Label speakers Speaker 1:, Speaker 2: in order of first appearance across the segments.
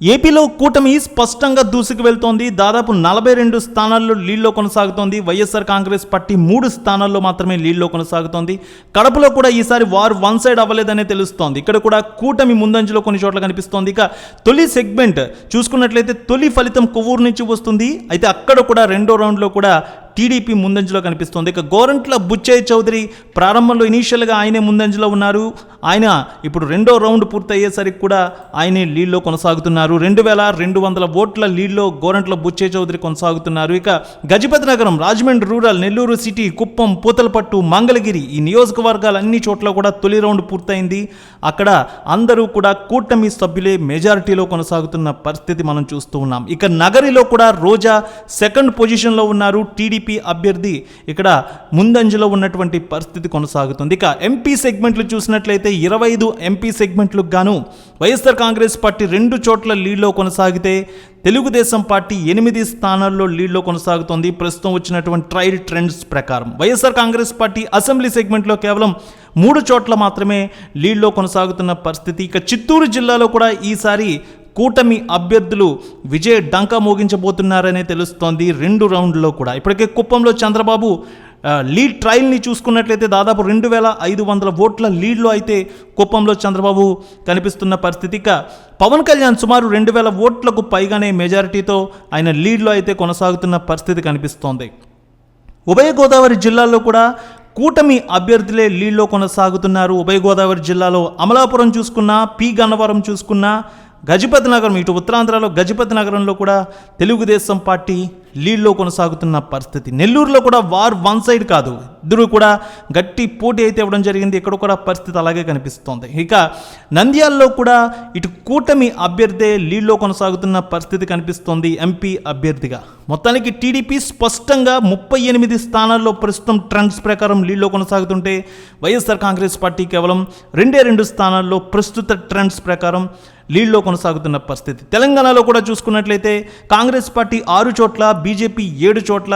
Speaker 1: ఏపీలో కూటమి స్పష్టంగా దూసుకు వెళ్తోంది. దాదాపు నలభై రెండు స్థానాల్లో లీడ్లో కొనసాగుతోంది. వైఎస్ఆర్ కాంగ్రెస్ పార్టీ మూడు స్థానాల్లో మాత్రమే లీడ్లో కొనసాగుతోంది. కడపలో కూడా ఈసారి వారు వన్ సైడ్ అవ్వలేదనే తెలుస్తోంది. ఇక్కడ కూడా కూటమి ముందంజలో కొన్ని చోట్ల కనిపిస్తోంది. ఇక తొలి సెగ్మెంట్ చూసుకున్నట్లయితే తొలి ఫలితం కొవ్వూరు నుంచి వస్తుంది. అయితే అక్కడ కూడా రెండో రౌండ్లో కూడా టీడీపీ ముందంజలో కనిపిస్తోంది. ఇక గోరంట్ల బుచ్చయ్య చౌదరి ప్రారంభంలో ఇనీషియల్గా ఆయనే ముందంజలో ఉన్నారు. ఆయన ఇప్పుడు రెండో రౌండ్ పూర్తయ్యేసరికి కూడా ఆయనే లీడ్లో కొనసాగుతున్నారు. రెండు వేల రెండు వందల ఓట్ల లీడ్లో గోరంట్ల బుచ్చయ్య చౌదరి కొనసాగుతున్నారు. ఇక గజపతి నగరం రాజమండ్రి రూరల్ నెల్లూరు సిటీ కుప్పం పూతలపట్టు మంగళగిరి ఈ నియోజకవర్గాలు అన్ని చోట్ల కూడా తొలి రౌండ్ పూర్తయింది. అక్కడ అందరూ కూడా కూటమి సభ్యులే మెజారిటీలో కొనసాగుతున్న పరిస్థితి మనం చూస్తూ ఉన్నాం. ఇక నగరిలో కూడా రోజా సెకండ్ పొజిషన్లో ఉన్నారు టీడీపీ అభ్యర్థి ఇక్కడ ముందంజలో ఉన్నటువంటి పరిస్థితి కొనసాగుతుంది. ఇక ఎంపీ సెగ్మెంట్లు చూసినట్లయితే ఇరవై ఐదు ఎంపీ సెగ్మెంట్లకు గాను వైఎస్ఆర్ కాంగ్రెస్ పార్టీ రెండు చోట్ల లీడ్లో కొనసాగితే తెలుగుదేశం పార్టీ ఎనిమిది స్థానాల్లో లీడ్లో కొనసాగుతోంది. ప్రస్తుతం వచ్చినటువంటి ట్రయల్ ట్రెండ్స్ ప్రకారం వైఎస్ఆర్ కాంగ్రెస్ పార్టీ అసెంబ్లీ సెగ్మెంట్లో కేవలం మూడు చోట్ల మాత్రమే లీడ్లో కొనసాగుతున్న పరిస్థితి. ఇక చిత్తూరు జిల్లాలో కూడా ఈసారి కూటమి అభ్యర్థులు విజయ డంకా మోగించబోతున్నారనే తెలుస్తోంది రెండు రౌండ్లో కూడా. ఇప్పటికే కుప్పంలో చంద్రబాబు లీడ్ ట్రయల్ని చూసుకున్నట్లయితే దాదాపు రెండు వేల ఐదు వందల ఓట్ల లీడ్లో అయితే కుప్పంలో చంద్రబాబు కనిపిస్తున్న పరిస్థితిక పవన్ కళ్యాణ్ సుమారు రెండు వేల ఓట్లకు పైగానే మెజారిటీతో ఆయన లీడ్లో అయితే కొనసాగుతున్న పరిస్థితి కనిపిస్తోంది. ఉభయ గోదావరి జిల్లాల్లో కూడా కూటమి అభ్యర్థులే లీడ్లో కొనసాగుతున్నారు. ఉభయ గోదావరి జిల్లాలో అమలాపురం చూసుకున్నా పి. గన్నవరం చూసుకున్నా గజపతి నగరం ఇటు ఉత్తరాంధ్రలో గజపతి నగరంలో కూడా తెలుగుదేశం పార్టీ లీడ్లో కొనసాగుతున్న పరిస్థితి. నెల్లూరులో కూడా వార్ వన్ సైడ్ కాదు. ఇద్దరు కూడా గట్టి పోటీ అయితే ఇవ్వడం జరిగింది. ఇక్కడ కూడా పరిస్థితి అలాగే కనిపిస్తోంది. ఇక నంద్యాలలో కూడా ఇటు కూటమి అభ్యర్థే లీడ్లో కొనసాగుతున్న పరిస్థితి కనిపిస్తోంది ఎంపీ అభ్యర్థిగా. మొత్తానికి టీడీపీ స్పష్టంగా ముప్పై ఎనిమిది స్థానాల్లో ప్రస్తుతం ట్రెండ్స్ ప్రకారం లీడ్లో కొనసాగుతుంటే వైఎస్ఆర్ కాంగ్రెస్ పార్టీ కేవలం రెండే రెండు స్థానాల్లో ప్రస్తుత ట్రెండ్స్ ప్రకారం లీడ్లో కొనసాగుతున్న పరిస్థితి. తెలంగాణలో కూడా చూసుకున్నట్లయితే కాంగ్రెస్ పార్టీ ఆరు చోట్ల బీజేపీ ఏడు చోట్ల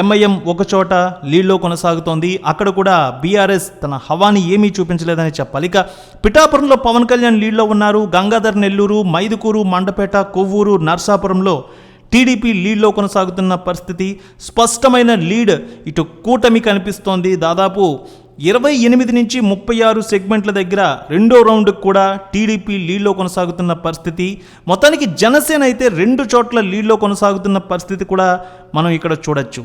Speaker 1: ఎంఐఎం ఒక చోట లీడ్లో కొనసాగుతోంది. అక్కడ కూడా బీఆర్ఎస్ తన హవాని ఏమీ చూపించలేదని చెప్పాలి. ఇక పిఠాపురంలో పవన్ కళ్యాణ్ లీడ్లో ఉన్నారు. గంగాధర్ నెల్లూరు మైదుకూరు మండపేట కొవ్వూరు నర్సాపురంలో టీడీపీ లీడ్లో కొనసాగుతున్న పరిస్థితి. స్పష్టమైన లీడ్ ఇటు కూటమి కనిపిస్తోంది దాదాపు ఇరవై ఎనిమిది నుంచి ముప్పై ఆరు సెగ్మెంట్ల దగ్గర రెండో రౌండ్ కూడా టీడీపీ లీడ్లో కొనసాగుతున్న పరిస్థితి. మొత్తానికి జనసేన అయితే రెండు చోట్ల లీడ్లో కొనసాగుతున్న పరిస్థితి కూడా మనం ఇక్కడ చూడొచ్చు.